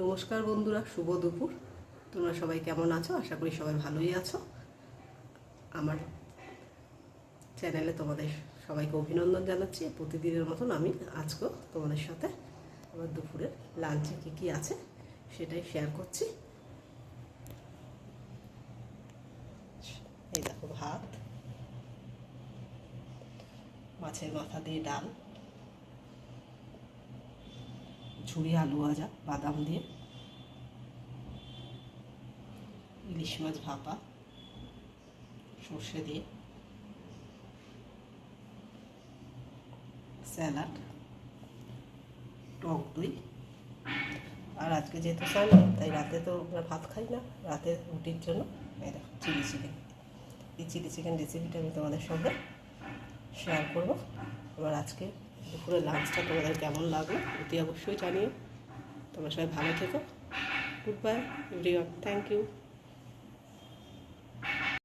নমস্কার বন্ধুরা, শুভ দুপুর। তোমরা সবাই কেমন আছো? আশা করি সবাই ভালোই আছো। আমার চ্যানেলে তোমাদের সবাইকে অভিনন্দন জানাচ্ছি। প্রতিদিনের মতন আমি আজকেও তোমাদের সাথে আমার দুপুরের লাঞ্চে কী কী আছে সেটাই শেয়ার করছি। এই দেখো ভাত, মাছের মাথা দিয়ে ডাল। ঝুড়ি আলু ভাজা, বাদাম দিয়ে। ইলিশ মাছ ভাপা, সর্ষে দিয়ে। স্যালাড, টক দই। আর আজকে যেহেতু সানডে তাই রাতে তো আমরা ভাত খাই না, রাতে রুটির জন্য। Chili chicken. এই চিলি চিকেন রেসিপিটা আমি তোমাদের সঙ্গে শেয়ার করব। এবার আজকে দুপুরে লাঞ্চটা তোমাদের কেমন লাগল অতি অবশ্যই জানিও। তোমরা সবাই ভালো থেকো। Good bye everyone thank you